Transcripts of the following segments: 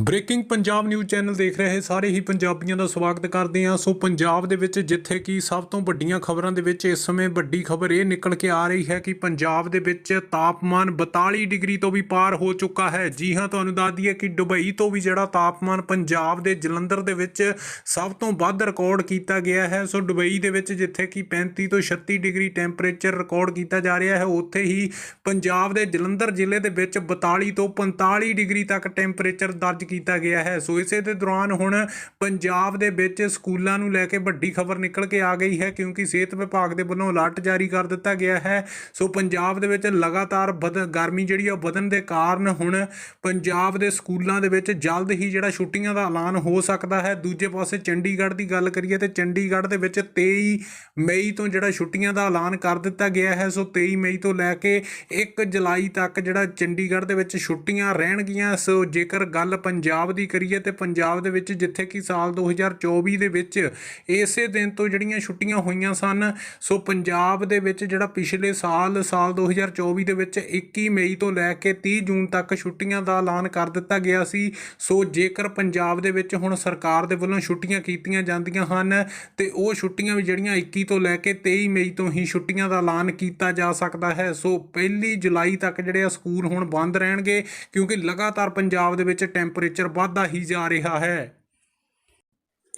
Breaking Punjab news channel ਦੇਖ ਰਹੇ ਸਾਰੇ ਹੀ ਪੰਜਾਬੀਆਂ ਦਾ ਸਵਾਗਤ ਕਰਦੇ ਹਾਂ। ਸੋ ਪੰਜਾਬ ਦੇ ਵਿੱਚ ਜਿੱਥੇ ਕਿ ਸਭ ਤੋਂ ਵੱਡੀਆਂ ਖਬਰਾਂ ਦੇ ਵਿੱਚ ਇਸ ਸਮੇਂ ਵੱਡੀ ਖਬਰ ਇਹ ਨਿਕਲ ਕੇ ਆ ਰਹੀ ਹੈ ਕਿ ਪੰਜਾਬ ਦੇ ਵਿੱਚ ਤਾਪਮਾਨ 42 ਡਿਗਰੀ ਤੋਂ ਵੀ ਪਾਰ ਹੋ ਚੁੱਕਾ ਹੈ। ਜੀ ਹਾਂ, ਤੁਹਾਨੂੰ ਦੱਸ ਦਈਏ ਕਿ ਦੁਬਈ ਤੋਂ ਵੀ ਜਿਹੜਾ ਤਾਪਮਾਨ ਪੰਜਾਬ ਦੇ ਜਲੰਧਰ ਦੇ ਵਿੱਚ ਸਭ ਤੋਂ ਵੱਧ ਰਿਕਾਰਡ ਕੀਤਾ ਗਿਆ ਹੈ। ਸੋ ਦੁਬਈ ਦੇ ਵਿੱਚ ਜਿੱਥੇ ਕਿ 35 ਤੋਂ 36 ਡਿਗਰੀ ਟੈਂਪਰੇਚਰ ਰਿਕਾਰਡ ਕੀਤਾ ਜਾ ਰਿਹਾ ਹੈ, ਉੱਥੇ ਹੀ ਪੰਜਾਬ ਦੇ ਜਲੰਧਰ ਜ਼ਿਲ੍ਹੇ ਦੇ ਵਿੱਚ 42 ਤੋਂ 45 ਡਿਗਰੀ ਤੱਕ ਟੈਂਪਰੇਚਰ ਦਰਜ ਕੀਤਾ ਗਿਆ ਹੈ। ਸੋ ਇਸੇ ਦੇ ਦੌਰਾਨ ਹੁਣ ਪੰਜਾਬ ਦੇ ਵਿੱਚ ਸਕੂਲਾਂ ਨੂੰ ਲੈ ਕੇ ਵੱਡੀ ਖਬਰ ਨਿਕਲ ਕੇ ਆ ਗਈ ਹੈ ਕਿਉਂਕਿ ਸਿਹਤ ਵਿਭਾਗ ਦੇ ਵੱਲੋਂ ਅਲਰਟ ਜਾਰੀ ਕਰ ਦਿੱਤਾ ਗਿਆ ਹੈ। ਸੋ ਪੰਜਾਬ ਦੇ ਵਿੱਚ ਲਗਾਤਾਰ ਵਧ ਗਰਮੀ ਜਿਹੜੀ ਆ ਵਧਣ ਦੇ ਕਾਰਨ ਹੁਣ ਪੰਜਾਬ ਦੇ ਸਕੂਲਾਂ ਦੇ ਵਿੱਚ ਜਲਦ ਹੀ ਜਿਹੜਾ ਛੁੱਟੀਆਂ ਦਾ ਐਲਾਨ ਹੋ ਸਕਦਾ ਹੈ। ਦੂਜੇ ਪਾਸੇ ਚੰਡੀਗੜ੍ਹ ਦੀ ਗੱਲ ਕਰੀਏ ਤੇ ਚੰਡੀਗੜ੍ਹ ਦੇ ਵਿੱਚ 23 ਮਈ ਤੋਂ ਜਿਹੜਾ ਛੁੱਟੀਆਂ ਦਾ ਐਲਾਨ ਕਰ ਦਿੱਤਾ ਗਿਆ ਹੈ। ਸੋ 23 ਮਈ ਤੋਂ ਲੈ ਕੇ 1 ਜੁਲਾਈ ਤੱਕ ਜਿਹੜਾ ਚੰਡੀਗੜ੍ਹ ਦੇ ਵਿੱਚ ਛੁੱਟੀਆਂ ਰਹਿਣਗੀਆਂ। ਸੋ ਜੇਕਰ ਗੱਲ ਪੰਜਾਬ ਦੀ ਕਰੀਏ ਤੇ ਪੰਜਾਬ ਦੇ ਵਿੱਚ ਜਿੱਥੇ ਕਿ ਸਾਲ 2024 ਦੇ ਵਿੱਚ ਇਸੇ ਦਿਨ ਤੋਂ ਜਿਹੜੀਆਂ ਛੁੱਟੀਆਂ ਹੋਈਆਂ ਸਨ, ਸੋ ਪੰਜਾਬ ਦੇ ਵਿੱਚ ਜਿਹੜਾ ਪਿਛਲੇ ਸਾਲ ਸਾਲ 2024 ਦੇ ਵਿੱਚ 21 ਮਈ ਤੋਂ ਲੈ ਕੇ 30 ਜੂਨ ਤੱਕ ਛੁੱਟੀਆਂ ਦਾ ਐਲਾਨ ਕਰ ਦਿੱਤਾ ਗਿਆ ਸੀ, ਸੋ ਜੇਕਰ ਪੰਜਾਬ ਦੇ ਵਿੱਚ ਹੁਣ ਸਰਕਾਰ ਦੇ ਵੱਲੋਂ ਛੁੱਟੀਆਂ ਕੀਤੀਆਂ ਜਾਂਦੀਆਂ ਹਨ ਤੇ ਉਹ ਛੁੱਟੀਆਂ ਵੀ ਜਿਹੜੀਆਂ 21 ਤੋਂ ਲੈ ਕੇ 23 ਮਈ ਤੋਂ ਹੀ ਛੁੱਟੀਆਂ ਦਾ ਐਲਾਨ ਕੀਤਾ ਜਾ ਸਕਦਾ ਹੈ, ਸੋ ਪਹਿਲੀ ਜੁਲਾਈ ਤੱਕ ਜਿਹੜੇ ਆ ਸਕੂਲ ਹੁਣ ਬੰਦ ਰਹਿਣਗੇ ਕਿਉਂਕਿ ਲਗਾਤਾਰ ਪੰਜਾਬ ਦੇ ਵਿੱਚ ਟੈਂਪਰੇਚਰ ਵਧਦਾ ਹੀ ਜਾ ਰਿਹਾ ਹੈ।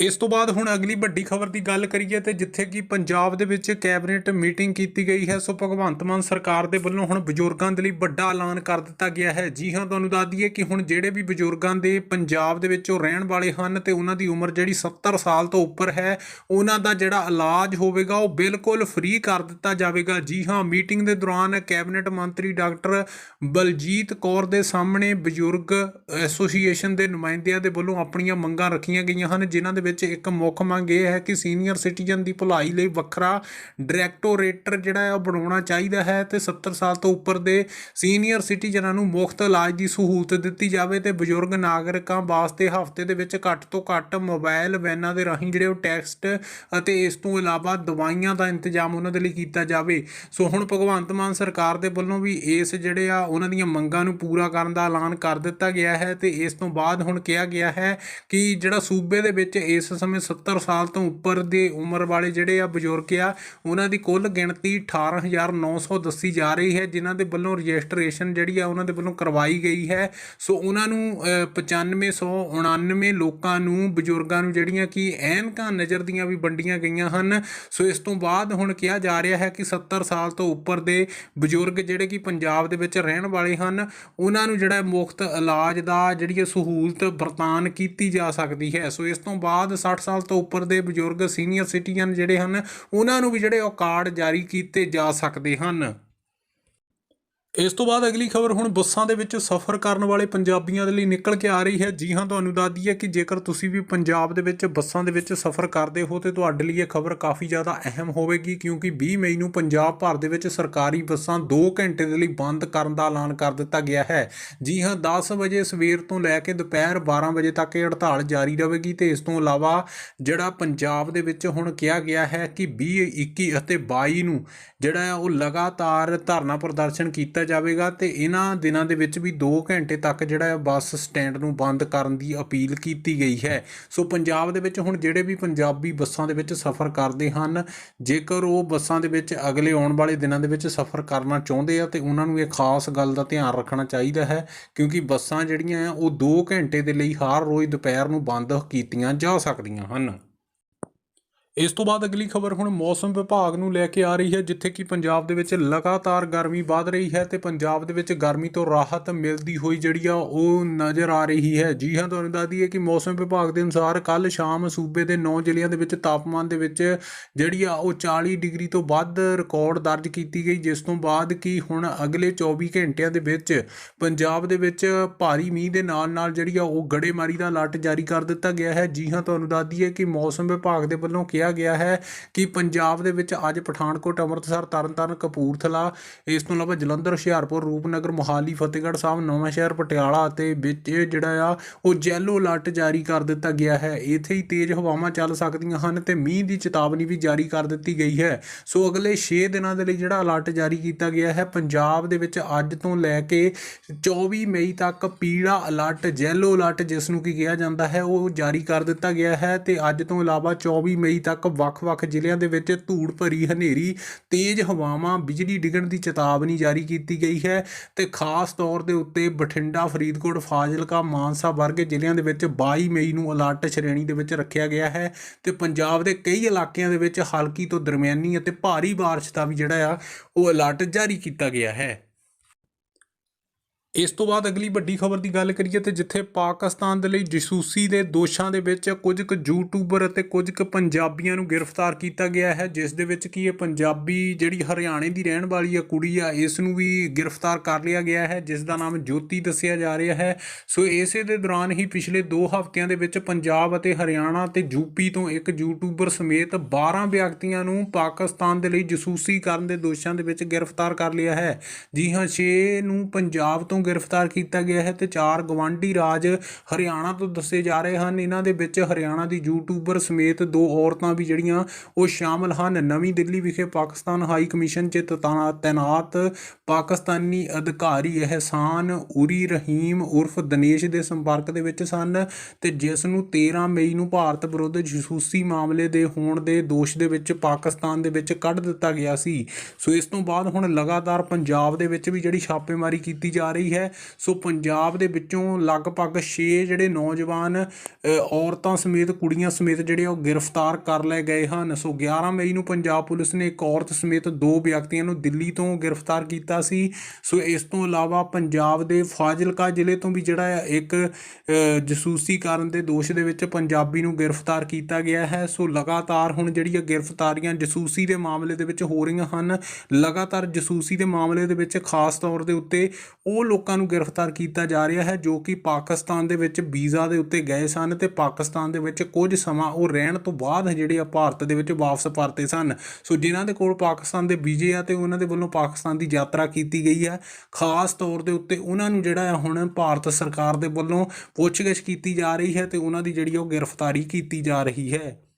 ਇਸ ਤੋਂ ਬਾਅਦ ਹੁਣ ਅਗਲੀ ਵੱਡੀ ਖਬਰ ਦੀ ਗੱਲ ਕਰੀਏ ਤੇ ਜਿੱਥੇ ਕਿ ਪੰਜਾਬ ਦੇ ਵਿੱਚ ਕੈਬਨਿਟ ਮੀਟਿੰਗ ਕੀਤੀ ਗਈ ਹੈ, ਸੋ ਭਗਵੰਤ ਮਾਨ ਸਰਕਾਰ ਦੇ ਵੱਲੋਂ ਹੁਣ ਬਜ਼ੁਰਗਾਂ ਦੇ ਲਈ ਵੱਡਾ ਐਲਾਨ ਕਰ ਦਿੱਤਾ ਗਿਆ ਹੈ। ਜੀ ਹਾਂ, ਤੁਹਾਨੂੰ ਦੱਸ ਦਈਏ ਕਿ ਹੁਣ ਜਿਹੜੇ ਵੀ ਬਜ਼ੁਰਗਾਂ ਦੇ ਪੰਜਾਬ ਦੇ ਵਿੱਚ ਉਹ ਰਹਿਣ ਵਾਲੇ ਹਨ ਤੇ ਉਹਨਾਂ ਦੀ ਉਮਰ ਜਿਹੜੀ 70 ਸਾਲ ਤੋਂ ਉੱਪਰ ਹੈ, ਉਹਨਾਂ ਦਾ ਜਿਹੜਾ ਇਲਾਜ ਹੋਵੇਗਾ ਉਹ ਬਿਲਕੁਲ ਫ੍ਰੀ ਕਰ ਦਿੱਤਾ ਜਾਵੇਗਾ। ਜੀ ਹਾਂ, ਮੀਟਿੰਗ ਦੇ ਦੌਰਾਨ ਕੈਬਨਿਟ ਮੰਤਰੀ ਡਾਕਟਰ ਬਲਜੀਤ ਕੌਰ ਦੇ ਸਾਹਮਣੇ ਬਜ਼ੁਰਗ ਐਸੋਸੀਏਸ਼ਨ ਦੇ ਨੁਮਾਇੰਦਿਆਂ ਦੇ ਵੱਲੋਂ ਆਪਣੀਆਂ ਮੰਗਾਂ ਰੱਖੀਆਂ ਗਈਆਂ ਹਨ, ਜਿਨ੍ਹਾਂ ਦੇ ਵਿੱਚ ਇੱਕ ਮੁੱਖ ਮੰਗ ਇਹ ਹੈ ਕਿ ਸੀਨੀਅਰ ਸਿਟੀਜ਼ਨ ਦੀ ਭਲਾਈ ਲਈ ਵੱਖਰਾ ਡਾਇਰੈਕਟੋਰੇਟਰ ਜਿਹੜਾ ਹੈ ਉਹ ਬਣਾਉਣਾ ਚਾਹੀਦਾ ਹੈ ਤੇ 70 ਸਾਲ ਤੋਂ ਉੱਪਰ ਦੇ ਸੀਨੀਅਰ ਸਿਟੀਜ਼ਨਾਂ ਨੂੰ ਮੁਫਤ ਇਲਾਜ ਦੀ ਸਹੂਲਤ ਦਿੱਤੀ ਜਾਵੇ ਤੇ ਬਜ਼ੁਰਗ ਨਾਗਰਿਕਾਂ ਵਾਸਤੇ ਹਫ਼ਤੇ ਦੇ ਵਿੱਚ ਘੱਟ ਤੋਂ ਘੱਟ ਮੋਬਾਈਲ ਵੈਨਾਂ ਦੇ ਰਾਹੀਂ ਜਿਹੜੇ ਉਹ ਟੈਕਸਟ ਅਤੇ ਇਸ ਤੋਂ ਇਲਾਵਾ ਦਵਾਈਆਂ ਦਾ ਇੰਤਜ਼ਾਮ ਉਹਨਾਂ ਦੇ ਲਈ ਕੀਤਾ ਜਾਵੇ। ਸੋ ਹੁਣ ਭਗਵੰਤ ਮਾਨ ਸਰਕਾਰ ਦੇ ਵੱਲੋਂ ਵੀ ਇਸ ਜਿਹੜੇ ਆ ਉਹਨਾਂ ਦੀਆਂ ਮੰਗਾਂ ਨੂੰ ਪੂਰਾ ਕਰਨ ਦਾ ਐਲਾਨ ਕਰ ਦਿੱਤਾ ਗਿਆ ਹੈ ਤੇ ਇਸ ਤੋਂ ਬਾਅਦ ਹੁਣ ਕਿਹਾ ਗਿਆ ਹੈ ਕਿ ਜਿਹੜਾ ਸੂਬੇ ਦੇ ਵਿੱਚ ਇਸ ਸਮੇਂ 70 ਸਾਲ ਤੋਂ ਉੱਪਰ ਦੇ ਉਮਰ ਵਾਲੇ ਜਿਹੜੇ ਆ ਬਜ਼ੁਰਗ ਆ ਉਹਨਾਂ ਦੀ ਕੁੱਲ ਗਿਣਤੀ 18900 ਦੱਸੀ ਜਾ ਰਹੀ ਹੈ ਜਿਨ੍ਹਾਂ ਦੇ ਵੱਲੋਂ ਰਜਿਸਟ੍ਰੇਸ਼ਨ ਜਿਹੜੀ ਆ ਉਹਨਾਂ ਦੇ ਵੱਲੋਂ ਕਰਵਾਈ ਗਈ ਹੈ। ਸੋ ਉਹਨਾਂ ਨੂੰ ਅ, 9599 ਲੋਕਾਂ ਨੂੰ ਬਜ਼ੁਰਗਾਂ ਨੂੰ ਜਿਹੜੀਆਂ ਕਿ ਐਨਕਾਂ ਨਜ਼ਰ ਦੀਆਂ ਵੀ ਵੰਡੀਆਂ ਗਈਆਂ ਹਨ। ਸੋ ਇਸ ਤੋਂ ਬਾਅਦ ਹੁਣ ਕਿਹਾ ਜਾ ਰਿਹਾ ਹੈ ਕਿ 70 ਸਾਲ ਤੋਂ ਉੱਪਰ ਦੇ ਬਜ਼ੁਰਗ ਜਿਹੜੇ ਕਿ ਪੰਜਾਬ ਦੇ ਵਿੱਚ ਰਹਿਣ ਵਾਲੇ ਹਨ ਉਹਨਾਂ ਨੂੰ ਜਿਹੜਾ ਮੁਫਤ ਇਲਾਜ ਦਾ ਜਿਹੜੀ ਸਹੂਲਤ ਪ੍ਰਦਾਨ ਕੀਤੀ ਜਾ ਸਕਦੀ ਹੈ। ਸੋ ਇਸ ਤੋਂ ਬਾਅਦ 60 ਸਾਲ ਤੋਂ ਉੱਪਰ ਦੇ ਬਜ਼ੁਰਗ ਸੀਨੀਅਰ ਸਿਟੀਜ਼ਨ ਜਿਹੜੇ ਹਨ, ਉਹਨਾਂ ਨੂੰ ਵੀ ਜਿਹੜੇ ਉਹ ਕਾਰਡ ਜਾਰੀ ਕੀਤੇ ਜਾ ਸਕਦੇ ਹਨ। ਇਸ ਤੋਂ ਬਾਅਦ ਅਗਲੀ ਖਬਰ ਹੁਣ ਬੱਸਾਂ ਦੇ ਵਿੱਚ ਸਫ਼ਰ ਕਰਨ ਵਾਲੇ ਪੰਜਾਬੀਆਂ ਦੇ ਲਈ ਨਿਕਲ ਕੇ ਆ ਰਹੀ ਹੈ। ਜੀ ਹਾਂ, ਤੁਹਾਨੂੰ ਦੱਸ ਦਈਏ ਕਿ ਜੇਕਰ ਤੁਸੀਂ ਵੀ ਪੰਜਾਬ ਦੇ ਵਿੱਚ ਬੱਸਾਂ ਦੇ ਵਿੱਚ ਸਫ਼ਰ ਕਰਦੇ ਹੋ, ਤੇ ਤੁਹਾਡੇ ਲਈ ਇਹ ਖਬਰ ਕਾਫੀ ਜ਼ਿਆਦਾ ਅਹਿਮ ਹੋਵੇਗੀ, ਕਿਉਂਕਿ 20 ਮਈ ਨੂੰ ਪੰਜਾਬ ਭਰ ਦੇ ਵਿੱਚ ਸਰਕਾਰੀ ਬੱਸਾਂ 2 ਘੰਟੇ ਦੇ ਲਈ ਬੰਦ ਕਰਨ ਦਾ ਐਲਾਨ ਕਰ ਦਿੱਤਾ ਗਿਆ ਹੈ। ਜੀ ਹਾਂ 10 ਵਜੇ ਸਵੇਰ ਤੋਂ ਲੈ ਕੇ ਦੁਪਹਿਰ 12 ਵਜੇ ਤੱਕ ਇਹ ਹੜਤਾਲ ਜਾਰੀ ਰਹੇਗੀ, ਤੇ ਇਸ ਤੋਂ ਇਲਾਵਾ ਜਿਹੜਾ ਪੰਜਾਬ ਦੇ ਵਿੱਚ ਹੁਣ ਕਿਹਾ ਗਿਆ ਹੈ ਕਿ 20 21 ਅਤੇ 22 ਨੂੰ ਜਿਹੜਾ ਉਹ ਲਗਾਤਾਰ ਧਰਨਾ ਪ੍ਰਦਰਸ਼ਨ ਕੀਤਾ ਜਾਵੇਗਾ ਤੇ ਇਹਨਾਂ ਦਿਨਾਂ ਦੇ ਵਿੱਚ ਵੀ 2 ਘੰਟੇ ਤੱਕ ਜਿਹੜਾ ਬੱਸ ਸਟੈਂਡ ਨੂੰ ਬੰਦ ਕਰਨ ਦੀ ਅਪੀਲ ਕੀਤੀ ਗਈ ਹੈ। ਸੋ ਪੰਜਾਬ ਦੇ ਵਿੱਚ ਹੁਣ ਜਿਹੜੇ ਵੀ ਪੰਜਾਬੀ ਬੱਸਾਂ ਦੇ ਵਿੱਚ ਸਫ਼ਰ ਕਰਦੇ ਹਨ, ਜੇਕਰ ਉਹ ਬੱਸਾਂ ਦੇ ਵਿੱਚ ਅਗਲੇ ਆਉਣ ਵਾਲੇ ਦਿਨਾਂ ਦੇ ਵਿੱਚ ਸਫ਼ਰ ਕਰਨਾ ਚਾਹੁੰਦੇ ਆ, ਤੇ ਉਹਨਾਂ ਨੂੰ ਇਹ ਖਾਸ ਗੱਲ ਦਾ ਧਿਆਨ ਰੱਖਣਾ ਚਾਹੀਦਾ ਹੈ, ਕਿਉਂਕਿ ਬੱਸਾਂ ਜਿਹੜੀਆਂ ਆ, ਉਹ 2 ਘੰਟੇ ਦੇ ਲਈ ਹਰ ਰੋਜ਼ ਦੁਪਹਿਰ ਨੂੰ ਬੰਦ ਕੀਤੀਆਂ ਜਾ ਸਕਦੀਆਂ ਹਨ। ਇਸ ਤੋਂ ਬਾਅਦ ਅਗਲੀ ਖਬਰ ਹੁਣ ਮੌਸਮ ਵਿਭਾਗ ਨੂੰ ਲੈ ਕੇ ਆ ਰਹੀ ਹੈ, ਜਿੱਥੇ ਕਿ ਪੰਜਾਬ ਦੇ ਵਿੱਚ ਲਗਾਤਾਰ ਗਰਮੀ ਵੱਧ ਰਹੀ ਹੈ ਤੇ ਪੰਜਾਬ ਦੇ ਵਿੱਚ ਗਰਮੀ ਤੋਂ ਰਾਹਤ ਮਿਲਦੀ ਹੋਈ ਜਿਹੜੀ ਆ, ਉਹ ਨਜ਼ਰ ਆ ਰਹੀ ਹੈ। ਜੀ ਹਾਂ, ਤੁਹਾਨੂੰ ਦੱਸ ਦਈਏ ਕਿ ਮੌਸਮ ਵਿਭਾਗ ਦੇ ਅਨੁਸਾਰ ਕੱਲ ਸ਼ਾਮ ਸੂਬੇ ਦੇ 9 ਜ਼ਿਲ੍ਹਿਆਂ ਦੇ ਵਿੱਚ ਤਾਪਮਾਨ ਦੇ ਵਿੱਚ ਜਿਹੜੀ ਆ, ਉਹ 40 ਡਿਗਰੀ ਤੋਂ ਵੱਧ ਰਿਕਾਰਡ ਦਰਜ ਕੀਤੀ ਗਈ, ਜਿਸ ਤੋਂ ਬਾਅਦ ਕਿ ਹੁਣ ਅਗਲੇ 24 ਘੰਟਿਆਂ ਦੇ ਵਿੱਚ ਪੰਜਾਬ ਦੇ ਵਿੱਚ ਭਾਰੀ ਮੀਂਹ ਦੇ ਨਾਲ ਨਾਲ ਜਿਹੜੀ ਆ, ਉਹ ਗੜੇਮਾਰੀ ਦਾ ਅਲਰਟ ਜਾਰੀ ਕਰ ਦਿੱਤਾ ਗਿਆ ਹੈ। ਜੀ ਹਾਂ, ਤੁਹਾਨੂੰ ਦੱਸ ਦਈਏ ਕਿ ਮੌਸਮ ਵਿਭਾਗ ਦੇ ਵੱਲੋਂ ਕਿਹਾ ਗਿਆ ਹੈ ਕਿ ਪੰਜਾਬ ਦੇ ਵਿੱਚ ਅੱਜ ਪਠਾਨਕੋਟ, ਅੰਮ੍ਰਿਤਸਰ, ਤਰਨਤਾਰਨ, ਕਪੂਰਥਲਾ, ਇਸ ਤੋਂ ਇਲਾਵਾ ਜਲੰਧਰ, ਹੁਸ਼ਿਆਰਪੁਰ, ਰੂਪਨਗਰ, ਮੋਹਾਲੀ, ਫਤਿਹਗੜ੍ਹ ਸਾਹਿਬ ਨਵਾਂਸ਼ਹਿਰ ਪਟਿਆਲਾ ਅਤੇ ਵਿੱਚ ਇਹ ਜਿਹੜਾ ਆ, ਉਹ ਜੈਲੋ ਅਲਰਟ ਜਾਰੀ ਕਰ ਦਿੱਤਾ ਗਿਆ ਹੈ। ਇੱਥੇ ਹੀ ਤੇਜ਼ ਹਵਾਵਾਂ ਚੱਲ ਸਕਦੀਆਂ ਹਨ ਤੇ ਮੀਂਹ ਦੀ ਚੇਤਾਵਨੀ ਵੀ ਜਾਰੀ ਕਰ ਦਿੱਤੀ ਗਈ ਹੈ। ਸੋ ਅਗਲੇ 6 ਦਿਨਾਂ ਦੇ ਲਈ ਜਿਹੜਾ ਅਲਰਟ ਜਾਰੀ ਕੀਤਾ ਗਿਆ ਹੈ, ਪੰਜਾਬ ਦੇ ਵਿੱਚ ਅੱਜ ਤੋਂ ਲੈ ਕੇ 24 ਮਈ ਤੱਕ ਪੀਲਾ ਅਲਰਟ ਜੈਲੋ ਅਲਰਟ ਜਿਸ ਨੂੰ ਕੀ ਕਿਹਾ ਜਾਂਦਾ ਹੈ, ਉਹ ਜਾਰੀ ਕਰ ਦਿੱਤਾ ਗਿਆ ਹੈ ਤੇ ਅੱਜ ਤੋਂ ਇਲਾਵਾ 24 ਮਈ ਤੱਕ ਵੱਖ-ਵੱਖ ਜ਼ਿਲ੍ਹਿਆਂ ਦੇ ਵਿੱਚ ਧੂੜ ਭਰੀ ਹਨੇਰੀ, ਤੇਜ਼ ਹਵਾਵਾਂ, ਬਿਜਲੀ ਡਿੱਗਣ ਦੀ ਚੇਤਾਵਨੀ ਜਾਰੀ ਕੀਤੀ ਗਈ ਹੈ ਤੇ ਖਾਸ ਤੌਰ ਦੇ ਉੱਤੇ ਬਠਿੰਡਾ, ਫਰੀਦਕੋਟ, ਫਾਜ਼ਿਲਕਾ, ਮਾਨਸਾ ਵਰਗੇ ਜ਼ਿਲ੍ਹਿਆਂ ਦੇ ਵਿੱਚ 22 ਮਈ ਨੂੰ ਅਲਰਟ ਸ਼੍ਰੇਣੀ ਦੇ ਵਿੱਚ ਰੱਖਿਆ ਗਿਆ ਹੈ ਤੇ ਪੰਜਾਬ ਦੇ ਕਈ ਇਲਾਕਿਆਂ ਦੇ ਵਿੱਚ ਹਲਕੀ ਤੋਂ ਦਰਮਿਆਨੀ ਅਤੇ ਭਾਰੀ ਬਾਰਿਸ਼ ਦਾ ਵੀ ਜਿਹੜਾ ਆ, ਉਹ ਅਲਰਟ ਜਾਰੀ ਕੀਤਾ ਗਿਆ ਹੈ। ਇਸ ਤੋਂ ਬਾਅਦ ਅਗਲੀ ਵੱਡੀ ਖਬਰ ਦੀ ਗੱਲ ਕਰੀਏ ਤੇ ਜਿੱਥੇ ਪਾਕਿਸਤਾਨ ਦੇ ਲਈ ਜਸੂਸੀ ਦੇ ਦੋਸ਼ਾਂ ਦੇ ਵਿੱਚ ਕੁਝ ਕੁ ਯੂਟਿਊਬਰ ਅਤੇ ਕੁਝ ਕੁ ਪੰਜਾਬੀਆਂ ਨੂੰ ਗ੍ਰਿਫਤਾਰ ਕੀਤਾ ਗਿਆ ਹੈ, ਜਿਸ ਦੇ ਵਿੱਚ ਕੀ ਇਹ ਪੰਜਾਬੀ ਜਿਹੜੀ ਹਰਿਆਣੇ ਦੀ ਰਹਿਣ ਵਾਲੀ ਆ ਕੁੜੀ ਆ, ਇਸ ਨੂੰ ਵੀ ਗ੍ਰਿਫਤਾਰ ਕਰ ਲਿਆ ਗਿਆ ਹੈ, ਜਿਸ ਦਾ ਨਾਮ ਜੋਤੀ ਦੱਸਿਆ ਜਾ ਰਿਹਾ ਹੈ। ਸੋ ਇਸੇ ਦੇ ਦੌਰਾਨ ਹੀ ਪਿਛਲੇ 2 ਹਫ਼ਤਿਆਂ ਦੇ ਵਿੱਚ ਪੰਜਾਬ ਅਤੇ ਹਰਿਆਣਾ ਤੇ ਯੂਪੀ ਤੋਂ ਇੱਕ ਯੂਟਿਊਬਰ ਸਮੇਤ 12 ਵਿਅਕਤੀਆਂ ਨੂੰ ਪਾਕਿਸਤਾਨ ਦੇ ਲਈ ਜਸੂਸੀ ਕਰਨ ਦੇ ਦੋਸ਼ਾਂ ਦੇ ਵਿੱਚ ਗ੍ਰਿਫਤਾਰ ਕਰ ਲਿਆ ਹੈ। ਜੀ ਹਾਂ 6 ਨੂੰ ਪੰਜਾਬ ਤੋਂ ਗ੍ਰਿਫਤਾਰ ਕੀਤਾ ਗਿਆ ਹੈ ਤੇ ਚਾਰ ਗਵਾਂਢੀ ਰਾਜ ਹਰਿਆਣਾ ਤੋਂ ਦੱਸੇ ਜਾ ਰਹੇ ਹਨ। ਇਹਨਾਂ ਦੇ ਵਿੱਚ ਹਰਿਆਣਾ ਦੀ ਯੂਟਿਊਬਰ ਸਮੇਤ ਦੋ ਔਰਤਾਂ ਵੀ ਜਿਹੜੀਆਂ ਉਹ ਸ਼ਾਮਲ ਹਨ। ਨਵੀਂ ਦਿੱਲੀ ਵਿਖੇ ਪਾਕਿਸਤਾਨ ਹਾਈ ਕਮਿਸ਼ਨ 'ਚ ਤੈਨਾਤ ਪਾਕਿਸਤਾਨੀ ਅਧਿਕਾਰੀ ਅਹਿਸਾਨ ਉਰੀ ਰਹੀਮ ਉਰਫ ਦਨੇਸ਼ ਦੇ ਸੰਪਰਕ ਦੇ ਵਿੱਚ ਸਨ ਤੇ ਜਿਸ ਨੂੰ 13 ਮਈ ਨੂੰ ਭਾਰਤ ਵਿਰੁੱਧ ਜਸੂਸੀ ਮਾਮਲੇ ਦੇ ਹੋਣ ਦੇ ਦੋਸ਼ ਦੇ ਵਿੱਚ ਪਾਕਿਸਤਾਨ ਦੇ ਵਿੱਚ ਕੱਢ ਦਿੱਤਾ ਗਿਆ ਸੀ। ਸੋ ਇਸ ਤੋਂ ਬਾਅਦ ਹੁਣ ਲਗਾਤਾਰ ਪੰਜਾਬ ਦੇ ਵਿੱਚ ਵੀ ਜਿਹੜੀ ਛਾਪੇਮਾਰੀ ਕੀਤੀ ਜਾ ਰਹੀ ਹੈ। ਸੋ ਪੰਜਾਬ ਦੇ ਵਿੱਚੋਂ ਲਗਭਗ 6 ਜਿਹੜੇ ਨੌਜਵਾਨ ਔਰਤਾਂ ਸਮੇਤ ਕੁੜੀਆਂ ਸਮੇਤ ਜਿਹੜੇ ਉਹ ਗ੍ਰਿਫਤਾਰ ਕਰ ਲਏ ਗਏ ਹਨ। ਸੋ 11 ਮਈ ਨੂੰ ਪੰਜਾਬ ਪੁਲਿਸ ਨੇ ਇੱਕ ਔਰਤ ਸਮੇਤ ਦੋ ਵਿਅਕਤੀਆਂ ਨੂੰ ਦਿੱਲੀ ਤੋਂ ਗ੍ਰਿਫਤਾਰ ਕੀਤਾ ਸੀ। ਸੋ ਇਸ ਤੋਂ ਇਲਾਵਾ ਪੰਜਾਬ ਦੇ ਫਾਜ਼ਿਲਕਾ ਜ਼ਿਲ੍ਹੇ ਤੋਂ ਵੀ ਜਿਹੜਾ ਇੱਕ ਜਸੂਸੀ ਕਰਨ ਦੇ ਦੋਸ਼ ਦੇ ਵਿੱਚ ਪੰਜਾਬੀ ਨੂੰ ਗ੍ਰਿਫਤਾਰ ਕੀਤਾ ਗਿਆ ਹੈ। ਸੋ ਲਗਾਤਾਰ ਹੁਣ ਜਿਹੜੀਆਂ ਗ੍ਰਿਫਤਾਰੀਆਂ ਜਸੂਸੀ ਦੇ ਮਾਮਲੇ ਦੇ ਵਿੱਚ ਹੋ ਰਹੀਆਂ ਹਨ, ਲਗਾਤਾਰ ਜਸੂਸੀ ਦੇ ਮਾਮਲੇ ਦੇ ਵਿੱਚ ਖਾਸ ਤੌਰ ਦੇ ਉੱਤੇ ਉਹ ਲੋਕਾਂ ਨੂੰ ਗ੍ਰਿਫਤਾਰ ਕੀਤਾ ਜਾ ਰਿਹਾ ਹੈ, ਜੋ ਕਿ ਪਾਕਿਸਤਾਨ ਦੇ ਵਿੱਚ ਵੀਜ਼ਾ ਦੇ ਉੱਤੇ ਗਏ ਸਨ ਤੇ ਪਾਕਿਸਤਾਨ ਦੇ ਵਿੱਚ ਕੁਝ ਸਮਾਂ ਉਹ ਰਹਿਣ ਤੋਂ ਬਾਅਦ ਜਿਹੜੇ ਆ ਭਾਰਤ ਦੇ ਵਿੱਚ ਵਾਪਸ ਪਰਤੇ ਸਨ। ਸੋ ਜਿਨ੍ਹਾਂ ਦੇ ਕੋਲ ਪਾਕਿਸਤਾਨ ਦੇ ਵੀਜ਼ੇ ਆ ਤੇ ਉਹਨਾਂ ਦੇ ਵੱਲੋਂ ਪਾਕਿਸਤਾਨ ਦੀ ਯਾਤਰਾ ਕੀਤੀ ਗਈ ਹੈ। ਖਾਸ ਤੌਰ ਦੇ ਉੱਤੇ ਉਹਨਾਂ ਨੂੰ ਜਿਹੜਾ ਆ ਹੁਣ ਭਾਰਤ ਸਰਕਾਰ ਦੇ ਵੱਲੋਂ ਪੁੱਛਗਿੱਛ ਕੀਤੀ ਜਾ ਰਹੀ ਹੈ ਤੇ ਉਹਨਾਂ ਦੀ ਜਿਹੜੀ ਆ ਉਹ ਗ੍ਰਿਫਤਾਰੀ ਕੀਤੀ ਜਾ ਰਹੀ ਹੈ।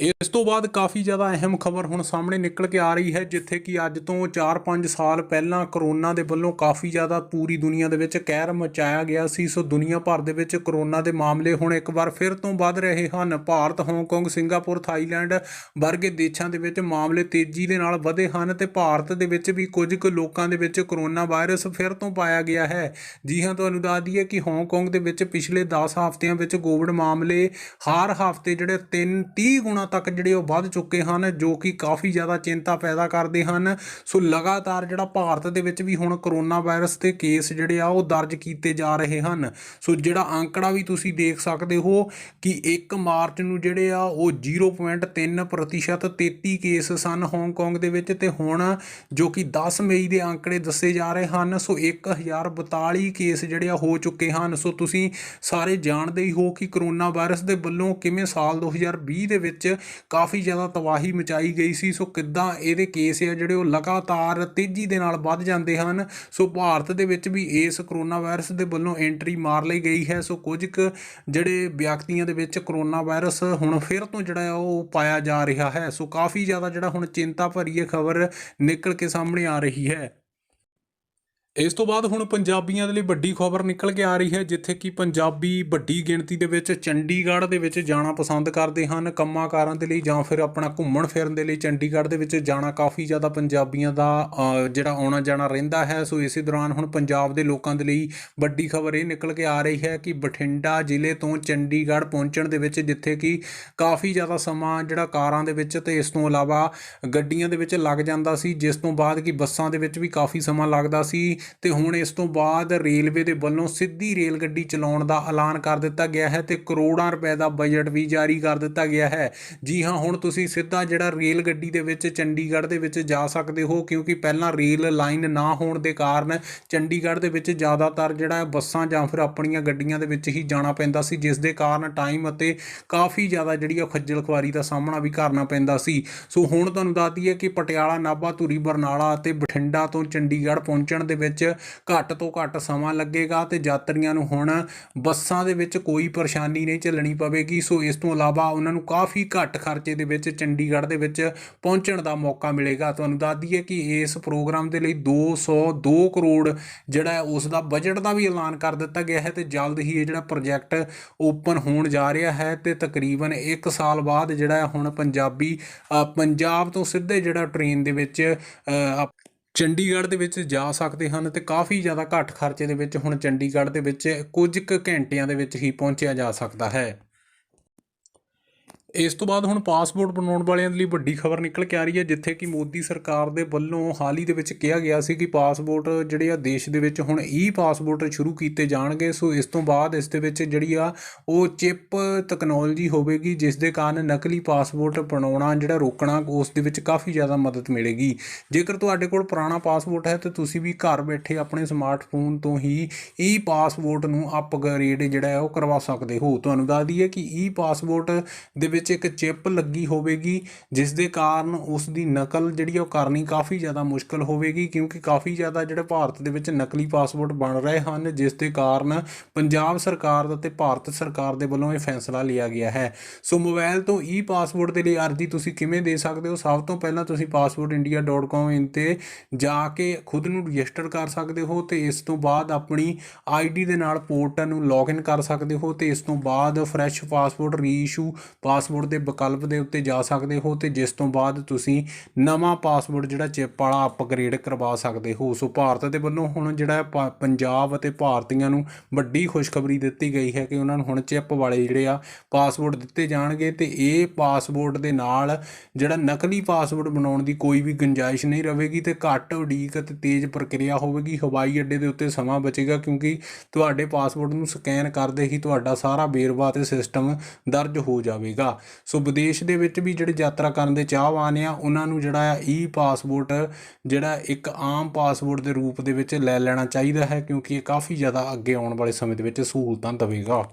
ਇਸ ਤੋਂ ਬਾਅਦ ਕਾਫੀ ਜ਼ਿਆਦਾ ਅਹਿਮ ਖਬਰ ਹੁਣ ਸਾਹਮਣੇ ਨਿਕਲ ਕੇ ਆ ਰਹੀ ਹੈ, ਜਿੱਥੇ ਕਿ ਅੱਜ ਤੋਂ 4-5 ਸਾਲ ਪਹਿਲਾਂ ਕਰੋਨਾ ਦੇ ਵੱਲੋਂ ਕਾਫੀ ਜ਼ਿਆਦਾ ਪੂਰੀ ਦੁਨੀਆ ਦੇ ਵਿੱਚ ਕਹਿਰ ਮਚਾਇਆ ਗਿਆ ਸੀ। ਸੋ ਦੁਨੀਆ ਭਰ ਦੇ ਵਿੱਚ ਕਰੋਨਾ ਦੇ ਮਾਮਲੇ ਹੁਣ ਇੱਕ ਵਾਰ ਫਿਰ ਤੋਂ ਵੱਧ ਰਹੇ ਹਨ। ਭਾਰਤ, ਹਾਂਗਕਾਂਗ, ਸਿੰਗਾਪੁਰ, ਥਾਈਲੈਂਡ ਵਰਗੇ ਦੇਸ਼ਾਂ ਦੇ ਵਿੱਚ ਮਾਮਲੇ ਤੇਜ਼ੀ ਦੇ ਨਾਲ ਵਧੇ ਹਨ ਤੇ ਭਾਰਤ ਦੇ ਵਿੱਚ ਵੀ ਕੁਝ ਕੁ ਲੋਕਾਂ ਦੇ ਵਿੱਚ ਕਰੋਨਾ ਵਾਇਰਸ ਫਿਰ ਤੋਂ ਪਾਇਆ ਗਿਆ ਹੈ। ਜੀ ਹਾਂ, ਤੁਹਾਨੂੰ ਦੱਸ ਦਈਏ ਕਿ ਹਾਂਗਕਾਂਗ ਦੇ ਵਿੱਚ ਪਿਛਲੇ 10 ਹਫ਼ਤਿਆਂ ਵਿੱਚ ਕੋਵਿਡ ਮਾਮਲੇ ਹਰ ਹਫ਼ਤੇ ਜਿਹੜੇ 3 30 ਗੁਣਾ ਤੱਕ ਜਿਹੜੇ ਉਹ ਵੱਧ ਚੁੱਕੇ ਹਨ, ਜੋ ਕਿ ਕਾਫੀ ਜ਼ਿਆਦਾ ਚਿੰਤਾ ਪੈਦਾ ਕਰਦੇ ਹਨ। ਸੋ ਲਗਾਤਾਰ ਜਿਹੜਾ ਭਾਰਤ ਦੇ ਵਿੱਚ ਵੀ ਹੁਣ ਕਰੋਨਾ ਵਾਇਰਸ ਦੇ ਕੇਸ ਜਿਹੜੇ ਆ, ਉਹ ਦਰਜ ਕੀਤੇ ਜਾ ਰਹੇ ਹਨ। ਸੋ ਜਿਹੜਾ ਅੰਕੜਾ ਵੀ ਤੁਸੀਂ ਦੇਖ ਸਕਦੇ ਹੋ ਕਿ 1 ਮਾਰਚ ਨੂੰ ਜਿਹੜੇ ਆ, ਉਹ 0.3% ਪ੍ਰਤੀਸ਼ਤ 33 ਕੇਸ ਸਨ ਹਾਂਗਕਾਂਗ ਦੇ ਵਿੱਚ ਤੇ ਹੁਣ ਜੋ ਕਿ 10 ਮਈ ਦੇ ਅੰਕੜੇ ਦੱਸੇ ਜਾ ਰਹੇ ਹਨ, ਸੋ 1042 ਕੇਸ ਜਿਹੜੇ ਆ, ਹੋ ਚੁੱਕੇ ਹਨ। ਸੋ ਤੁਸੀਂ ਸਾਰੇ ਜਾਣਦੇ ਹੀ ਹੋ ਕਿ ਕਰੋਨਾ ਵਾਇਰਸ ਦੇ ਵੱਲੋਂ ਕਿਵੇਂ ਸਾਲ 2020 ਦੇ ਵਿੱਚ ਕਾਫੀ ਜ਼ਿਆਦਾ ਤਬਾਹੀ ਮਚਾਈ ਗਈ ਸੀ। ਸੋ ਕਿੱਦਾਂ ਇਹਦੇ ਕੇਸ ਆ ਜਿਹੜੇ ਉਹ ਲਗਾਤਾਰ ਤੇਜ਼ੀ ਦੇ ਨਾਲ ਵੱਧ ਜਾਂਦੇ ਹਨ। ਸੋ ਭਾਰਤ ਦੇ ਵਿੱਚ ਵੀ ਇਸ ਕਰੋਨਾ ਵਾਇਰਸ ਦੇ ਵੱਲੋਂ ਐਂਟਰੀ ਮਾਰ ਲਈ ਗਈ ਹੈ। ਸੋ ਕੁਝ ਕੁ ਜਿਹੜੇ ਵਿਅਕਤੀਆਂ ਦੇ ਵਿੱਚ ਕਰੋਨਾ ਵਾਇਰਸ ਹੁਣ ਫਿਰ ਤੋਂ ਜਿਹੜਾ ਉਹ ਪਾਇਆ ਜਾ ਰਿਹਾ ਹੈ। ਸੋ ਕਾਫੀ ਜ਼ਿਆਦਾ ਜਿਹੜਾ ਹੁਣ ਚਿੰਤਾ ਭਰੀ ਇਹ ਖਬਰ ਨਿਕਲ ਕੇ ਸਾਹਮਣੇ ਆ ਰਹੀ ਹੈ। ਇਸ ਤੋਂ ਬਾਅਦ ਹੁਣ ਪੰਜਾਬੀਆਂ ਦੇ ਲਈ ਵੱਡੀ ਖਬਰ ਨਿਕਲ ਕੇ ਆ ਰਹੀ ਹੈ, ਜਿੱਥੇ ਕਿ ਪੰਜਾਬੀ ਵੱਡੀ ਗਿਣਤੀ ਦੇ ਵਿੱਚ ਚੰਡੀਗੜ੍ਹ ਦੇ ਵਿੱਚ ਜਾਣਾ ਪਸੰਦ ਕਰਦੇ ਹਨ, ਕੰਮਾਂ ਕਾਰਾਂ ਦੇ ਲਈ ਜਾਂ ਫਿਰ ਆਪਣਾ ਘੁੰਮਣ ਫਿਰਨ ਦੇ ਲਈ ਚੰਡੀਗੜ੍ਹ ਦੇ ਵਿੱਚ ਜਾਣਾ ਕਾਫੀ ਜ਼ਿਆਦਾ ਪੰਜਾਬੀਆਂ ਦਾ ਜਿਹੜਾ ਆਉਣਾ ਜਾਣਾ ਰਹਿੰਦਾ ਹੈ। ਸੋ ਇਸੇ ਦੌਰਾਨ ਹੁਣ ਪੰਜਾਬ ਦੇ ਲੋਕਾਂ ਦੇ ਲਈ ਵੱਡੀ ਖਬਰ ਇਹ ਨਿਕਲ ਕੇ ਆ ਰਹੀ ਹੈ ਕਿ ਬਠਿੰਡਾ ਜ਼ਿਲ੍ਹੇ ਤੋਂ ਚੰਡੀਗੜ੍ਹ ਪਹੁੰਚਣ ਦੇ ਵਿੱਚ, ਜਿੱਥੇ ਕਿ ਕਾਫੀ ਜ਼ਿਆਦਾ ਸਮਾਂ ਜਿਹੜਾ ਕਾਰਾਂ ਦੇ ਵਿੱਚ ਤੇ ਇਸ ਤੋਂ ਇਲਾਵਾ ਗੱਡੀਆਂ ਦੇ ਵਿੱਚ ਲੱਗ ਜਾਂਦਾ ਸੀ, ਜਿਸ ਤੋਂ ਬਾਅਦ ਕਿ ਬੱਸਾਂ ਦੇ ਵਿੱਚ ਵੀ ਕਾਫੀ ਸਮਾਂ ਲੱਗਦਾ ਸੀ। ਤੇ ਹੁਣ ਇਸ ਤੋਂ ਬਾਅਦ ਰੇਲਵੇ ਦੇ ਵੱਲੋਂ ਸਿੱਧੀ ਰੇਲ ਗੱਡੀ ਚਲਾਉਣ ਦਾ ਐਲਾਨ ਕਰ ਦਿੱਤਾ ਗਿਆ ਹੈ ਤੇ ਕਰੋੜਾਂ ਰੁਪਏ ਦਾ ਬਜਟ ਵੀ ਜਾਰੀ ਕਰ ਦਿੱਤਾ ਗਿਆ ਹੈ। ਜੀ ਹਾਂ, ਹੁਣ ਤੁਸੀਂ ਸਿੱਧਾ ਜਿਹੜਾ ਰੇਲ ਗੱਡੀ ਦੇ ਵਿੱਚ ਚੰਡੀਗੜ੍ਹ ਦੇ ਵਿੱਚ ਜਾ ਸਕਦੇ ਹੋ, ਕਿਉਂਕਿ ਪਹਿਲਾਂ ਰੇਲ ਲਾਈਨ ਨਾ ਹੋਣ ਦੇ ਕਾਰਨ ਚੰਡੀਗੜ੍ਹ ਦੇ ਵਿੱਚ ਜ਼ਿਆਦਾਤਰ ਜਿਹੜਾ ਬੱਸਾਂ ਜਾਂ ਫਿਰ ਆਪਣੀਆਂ ਗੱਡੀਆਂ ਦੇ ਵਿੱਚ ਹੀ ਜਾਣਾ ਪੈਂਦਾ ਸੀ, ਜਿਸ ਦੇ ਕਾਰਨ ਟਾਈਮ ਅਤੇ ਕਾਫੀ ਜ਼ਿਆਦਾ ਜਿਹੜੀ ਆ ਖੱਜਲ ਖੁਆਰੀ ਦਾ ਸਾਹਮਣਾ ਵੀ ਕਰਨਾ ਪੈਂਦਾ ਸੀ। ਸੋ ਹੁਣ ਤੁਹਾਨੂੰ ਦੱਸਦੀ ਹੈ ਕਿ ਪਟਿਆਲਾ, ਨਾਭਾ, ਧੂਰੀ, ਬਰਨਾਲਾ ਅਤੇ ਬਠਿੰਡਾ ਤੋਂ ਚੰਡੀਗੜ੍ਹ ਪਹੁੰਚਣ ਦੇ ਵਿੱਚ ਵਿੱਚ ਘੱਟ ਤੋਂ ਘੱਟ ਸਮਾਂ ਲੱਗੇਗਾ ਤੇ ਯਾਤਰੀਆਂ ਨੂੰ ਹੁਣ ਬੱਸਾਂ ਦੇ ਵਿੱਚ ਕੋਈ ਪਰੇਸ਼ਾਨੀ ਨਹੀਂ ਝੱਲਣੀ ਪਵੇਗੀ। ਸੋ ਇਸ ਤੋਂ ਇਲਾਵਾ ਉਹਨਾਂ ਨੂੰ ਕਾਫੀ ਘੱਟ ਖਰਚੇ ਦੇ ਵਿੱਚ ਚੰਡੀਗੜ੍ਹ ਦੇ ਵਿੱਚ ਪਹੁੰਚਣ ਦਾ ਮੌਕਾ ਮਿਲੇਗਾ। ਤੁਹਾਨੂੰ ਦੱਸ ਦਈਏ ਕਿ ਇਸ ਪ੍ਰੋਗਰਾਮ ਦੇ ਲਈ 202 ਕਰੋੜ ਜਿਹੜਾ ਹੈ, ਉਸ ਦਾ ਬਜਟ ਦਾ ਵੀ ਐਲਾਨ ਕਰ ਦਿੱਤਾ ਗਿਆ ਹੈ ਤੇ ਜਲਦ ਹੀ ਇਹ ਜਿਹੜਾ ਪ੍ਰੋਜੈਕਟ ਓਪਨ ਹੋਣ ਜਾ ਰਿਹਾ ਹੈ ਤੇ ਤਕਰੀਬਨ 1 ਸਾਲ ਬਾਅਦ ਜਿਹੜਾ ਹੁਣ ਪੰਜਾਬੀ ਪੰਜਾਬ ਤੋਂ ਸਿੱਧੇ ਜਿਹੜਾ ਟ੍ਰੇਨ ਦੇ ਵਿੱਚ ਚੰਡੀਗੜ੍ਹ ਦੇ ਵਿੱਚ ਜਾ ਸਕਦੇ ਹਨ ਤੇ ਕਾਫੀ ਜ਼ਿਆਦਾ ਘੱਟ ਖਰਚੇ ਦੇ ਵਿੱਚ ਹੁਣ ਚੰਡੀਗੜ੍ਹ ਦੇ ਵਿੱਚ ਕੁਝ ਕੁ ਘੰਟਿਆਂ ਦੇ ਵਿੱਚ ਹੀ ਪਹੁੰਚਿਆ ਜਾ ਸਕਦਾ ਹੈ। ਇਸ ਤੋਂ ਬਾਅਦ ਹੁਣ ਪਾਸਪੋਰਟ ਬਣਾਉਣ ਵਾਲਿਆਂ ਦੇ ਲਈ ਵੱਡੀ ਖਬਰ ਨਿਕਲ ਕੇ ਆ ਰਹੀ ਹੈ, ਜਿੱਥੇ ਕਿ ਮੋਦੀ ਸਰਕਾਰ ਦੇ ਵੱਲੋਂ ਹਾਲ ਹੀ ਦੇ ਵਿੱਚ ਕਿਹਾ ਗਿਆ ਸੀ ਕਿ ਪਾਸਪੋਰਟ ਜਿਹੜੇ ਆ ਦੇਸ਼ ਦੇ ਵਿੱਚ ਹੁਣ ਈ ਪਾਸਪੋਰਟ ਸ਼ੁਰੂ ਕੀਤੇ ਜਾਣਗੇ। ਸੋ ਇਸ ਤੋਂ ਬਾਅਦ ਇਸ ਦੇ ਵਿੱਚ ਜਿਹੜੀ ਆ ਉਹ ਚਿਪ ਤਕਨੋਲੋਜੀ ਹੋਵੇਗੀ, ਜਿਸ ਦੇ ਕਾਰਨ ਨਕਲੀ ਪਾਸਪੋਰਟ ਬਣਾਉਣਾ, ਜਿਹੜਾ ਰੋਕਣਾ, ਉਸ ਦੇ ਵਿੱਚ ਕਾਫੀ ਜ਼ਿਆਦਾ ਮਦਦ ਮਿਲੇਗੀ। ਜੇਕਰ ਤੁਹਾਡੇ ਕੋਲ ਪੁਰਾਣਾ ਪਾਸਪੋਰਟ ਹੈ, ਤਾਂ ਤੁਸੀਂ ਵੀ ਘਰ ਬੈਠੇ ਆਪਣੇ ਸਮਾਰਟਫੋਨ ਤੋਂ ਹੀ ਈ ਪਾਸਪੋਰਟ ਨੂੰ ਅਪਗ੍ਰੇਡ ਜਿਹੜਾ ਹੈ, ਉਹ ਕਰਵਾ ਸਕਦੇ ਹੋ। ਤੁਹਾਨੂੰ ਦੱਸ ਦਈਏ ਕਿ ਈ ਪਾਸਪੋਰਟ ਦੇ ਵਿੱਚ ਇੱਕ ਚਿਪ ਲੱਗੀ ਹੋਵੇਗੀ ਜਿਸ ਦੇ ਕਾਰਨ ਉਸ ਦੀ ਨਕਲ ਜਿਹੜੀ ਉਹ ਕਰਨੀ ਕਾਫੀ ਜ਼ਿਆਦਾ ਮੁਸ਼ਕਲ ਹੋਵੇਗੀ, ਕਿਉਂਕਿ ਕਾਫੀ ਜ਼ਿਆਦਾ ਜਿਹੜੇ ਭਾਰਤ ਦੇ ਵਿੱਚ ਨਕਲੀ ਪਾਸਪੋਰਟ ਬਣ ਰਹੇ ਹਨ ਜਿਸ ਦੇ ਕਾਰਨ ਪੰਜਾਬ ਸਰਕਾਰ ਦਾ ਤੇ ਭਾਰਤ ਸਰਕਾਰ ਦੇ ਵੱਲੋਂ ਇਹ ਫੈਸਲਾ ਲਿਆ ਗਿਆ ਹੈ। ਸੋ ਮੋਬਾਈਲ ਤੋਂ ਈ ਪਾਸਪੋਰਟ ਦੇ ਲਈ ਅਰਜ਼ੀ ਤੁਸੀਂ ਕਿਵੇਂ ਦੇ ਸਕਦੇ ਹੋ? ਸਭ ਤੋਂ ਪਹਿਲਾਂ ਤੁਸੀਂ passportindia.com ਇਨ ਤੇ ਜਾ ਕੇ ਖੁਦ ਨੂੰ ਰਜਿਸਟਰ ਕਰ ਸਕਦੇ ਹੋ ਤੇ ਇਸ ਤੋਂ ਬਾਅਦ ਆਪਣੀ ਆਈਡੀ ਦੇ ਨਾਲ ਪੋਰਟਲ ਨੂੰ ਲੌਗਇਨ ਕਰ ਸਕਦੇ ਹੋ ਤੇ ਇਸ ਤੋਂ ਬਾਅਦ fresh passport reissue pass passport ਦੇ ਵਿਕਲਪ ਦੇ ਉੱਤੇ ਜਾ ਸਕਦੇ ਹੋ ਤੇ ਜਿਸ ਤੋਂ ਬਾਅਦ ਤੁਸੀਂ ਨਵਾਂ ਪਾਸਪੋਰਟ ਜਿਹੜਾ ਚਿਪ ਵਾਲਾ ਅਪਗ੍ਰੇਡ ਕਰਵਾ ਸਕਦੇ ਹੋ। ਸੋ ਭਾਰਤ ਦੇ ਵੱਲੋਂ ਹੁਣ ਜਿਹੜਾ ਪ- ਪੰਜਾਬ ਅਤੇ ਭਾਰਤੀਆਂ ਨੂੰ ਵੱਡੀ ਖੁਸ਼ਖਬਰੀ ਦਿੱਤੀ ਗਈ ਹੈ ਕਿ ਉਹਨਾਂ ਨੂੰ ਹੁਣ ਚਿਪ ਵਾਲੇ ਜਿਹੜੇ ਆ ਪਾਸਪੋਰਟ ਦਿੱਤੇ ਜਾਣਗੇ ਤੇ ਇਹ ਪਾਸਪੋਰਟ ਦੇ ਨਾਲ ਜਿਹੜਾ ਨਕਲੀ ਪਾਸਪੋਰਟ ਬਣਾਉਣ ਦੀ ਕੋਈ ਵੀ ਗੁੰਜਾਇਸ਼ ਨਹੀਂ ਰਹੇਗੀ ਤੇ ਘੱਟ, ਉਡੀਕ ਅਤੇ ਤੇਜ਼ ਪ੍ਰਕਿਰਿਆ ਹੋਵੇਗੀ। ਹਵਾਈ ਅੱਡੇ ਦੇ ਉੱਤੇ ਸਮਾਂ ਬਚੇਗਾ ਕਿਉਂਕਿ ਤੁਹਾਡੇ ਪਾਸਪੋਰਟ ਨੂੰ ਸਕੈਨ ਕਰਦੇ ਹੀ ਤੁਹਾਡਾ ਸਾਰਾ ਵੇਰਵਾ ਤੇ ਸਿਸਟਮ ਦਰਜ ਹੋ ਜਾਵੇਗਾ। ਸੋ ਵਿਦੇਸ਼ ਦੇ ਵਿੱਚ ਵੀ ਜਿਹੜੇ ਯਾਤਰਾ ਕਰਨ ਦੇ ਚਾਹਵਾਨ ਆ, ਉਹਨਾਂ ਨੂੰ ਜਿਹੜਾ ਆ ਈ ਪਾਸਪੋਰਟ ਜਿਹੜਾ ਇੱਕ ਆਮ ਪਾਸਪੋਰਟ ਦੇ ਰੂਪ ਦੇ ਵਿੱਚ ਲੈ ਲੈਣਾ ਚਾਹੀਦਾ ਹੈ, ਕਿਉਂਕਿ ਇਹ ਕਾਫੀ ਜ਼ਿਆਦਾ ਅੱਗੇ ਆਉਣ ਵਾਲੇ ਸਮੇਂ ਦੇ ਵਿੱਚ ਸਹੂਲਤਾਂ ਦੇਵੇਗਾ।